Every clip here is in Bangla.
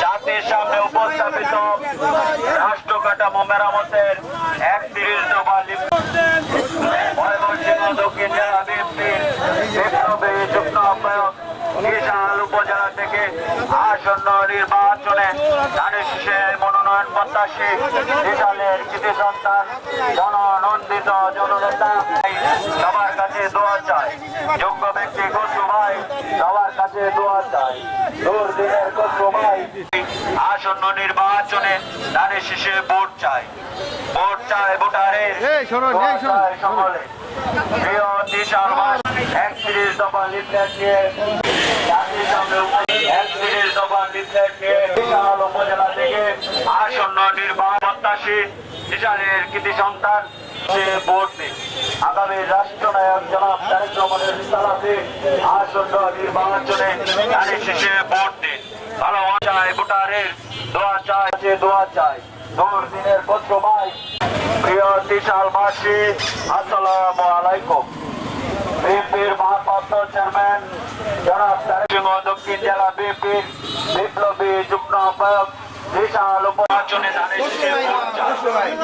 জাতির সামনে উপস্থাপিত রাষ্ট্র কাঠামো মেরামতের একত্রিশ দফা দক্ষিণ জেলা আহ্বায়ক বিশাল উপজেলা থেকে আসন্ন নির্বাচনে ধানের শীষে মনোনয়ন প্রত্যাশী বিশালের কৃতি সন্তান জননন্দিত জননেতা। সবার কাছে দোয়া চাই। যোগ্য ব্যক্তি কচু ভাই সবার কাছে দোয়া চাই। দূর দিনের কচু ভাই। আসন্ন নির্বাচনে ধানের শীষে ভোট চাই। ভোট চাই ভোটারের। সকলে প্রিয় মাস একত্রিশ দফা লিফলেট নিয়ে জাতির সামনে একত্রিশ দফা লিফলেট নিয়ে বিশাল উপজেলা থেকে আসন্ন নির্বাচন প্রত্যাশী বিশালের কৃতি সন্তান সে ভোট দিন আগামী রাষ্ট্রনায়ক জনাব তারেক রহমানের সালাতে আসন্ন নির্বাচনে তারিখ শেষে ভোট দিন। ভালো চাই, ভোটারের দোয়া চাই, যে দোয়া চাই। দূর দিনের পত্র ভাই প্রিয় বিশালবাসী আসসালামু আলাইকুম। বিএনপির ভারপ্রাপ্ত চেয়ারম্যান জনাব সিংহ দক্ষিণ জেলা বিএনপির বিপ্লবী যুগ্ম আহ্বায়ক বিশাল উপনির্বাচনে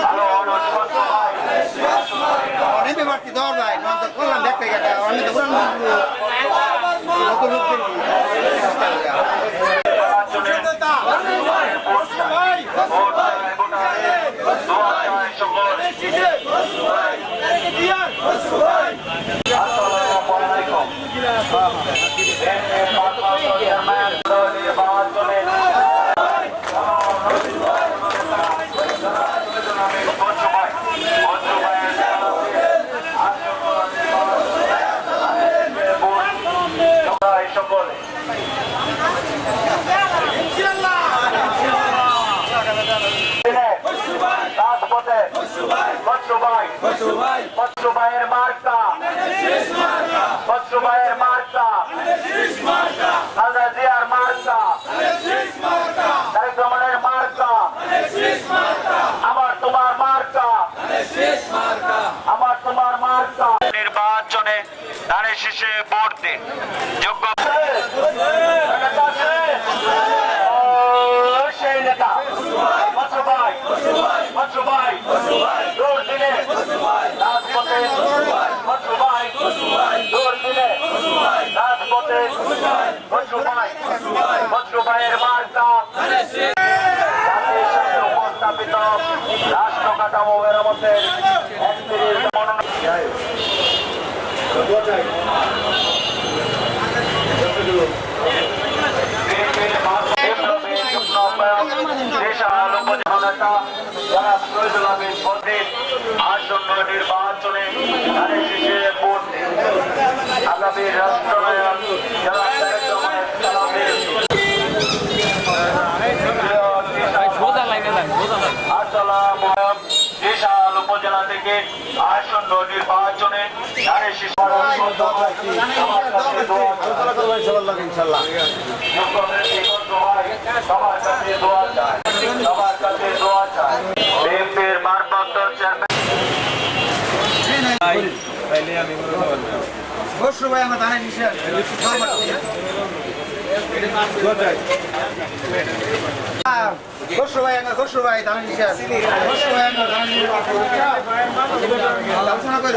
ভালো অনুরোধ করতে ভাই অনেক বাড়তি দর ভাই নজর করলাম দেখতে গেলে আমি তো পুরো নতুন লোক দেখি নির্বাচনে ভোট চাই। ভোট চাই ভোটারের, দোয়া চাই সকল। আসসালামু আলাইকুম। বিএনপির ভারপ্রাপ্ত চেয়ারম্যান বৎসুভাই বৎসুভাইয়ের মার্কা বৎসুভাইয়ের মার্কা খালেদা জিয়ার মার্কা তারেক রহমানের মার্কা আমার তোমার মার্কা আমার তোমার মার্কা নির্বাচনে ধানের শীষে ভোট দিন যোগ্য। ও, সেই নেতা বৎসু ভাই বৎসু ভাই দৌড় দিলে রাজপথে বৎসু ভাই দৌড় দিলে রাজপথে বৎসু ভাই বৎসু ভাইয়ের মার্কা জাতির সামনে উপস্থাপিত রাষ্ট্র কাঠামো মেরামতের একত্রিশ মনোনয়ন আসন্ন নির্বাচনে ধানের শীষে ভোট। আগামী রাষ্ট্রনায়ক আসসালামু বিশাল উপজেলা থেকে আসন্ন সবার কাছে দোয়া চাই বিএনপির ভারপ্রাপ্ত চেয়ারম্যান বসু ভাই আমার দানে নিশে বসু ভাই আমার বসু ভাই দানে নিশে বসু ভাই আমার দানে নিশে আলোচনা করে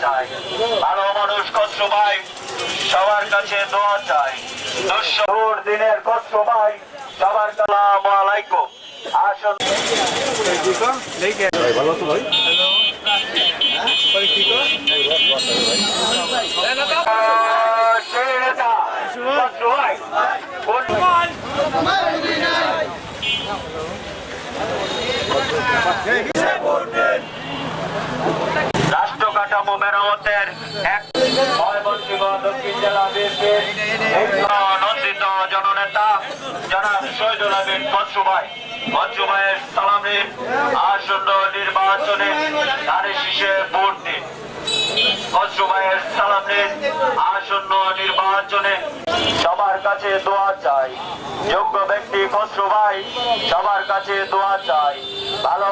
চাই ভালো মানুষ কষ্ট ভাই সবার কাছে দোয়া চাই। দুঃসর দিনের কষ্ট ভাই সবার সালাম আলাইকুম। আসুন। সেই নেতা ভাই? রাষ্ট্র কাঠামো মেরামতের এক নন্দিত জননেতা জনাব শহীদুল আমিন বৎসু ভাই বৎসু ভাইয়ের সালামে আসন্ন নির্বাচনে ধারে শীষে ভোট দিন। সবার কাছে দোয়া চাই। যোগ্য ব্যক্তি খসরু ভাই সবার কাছে দোয়া চাই। ভালো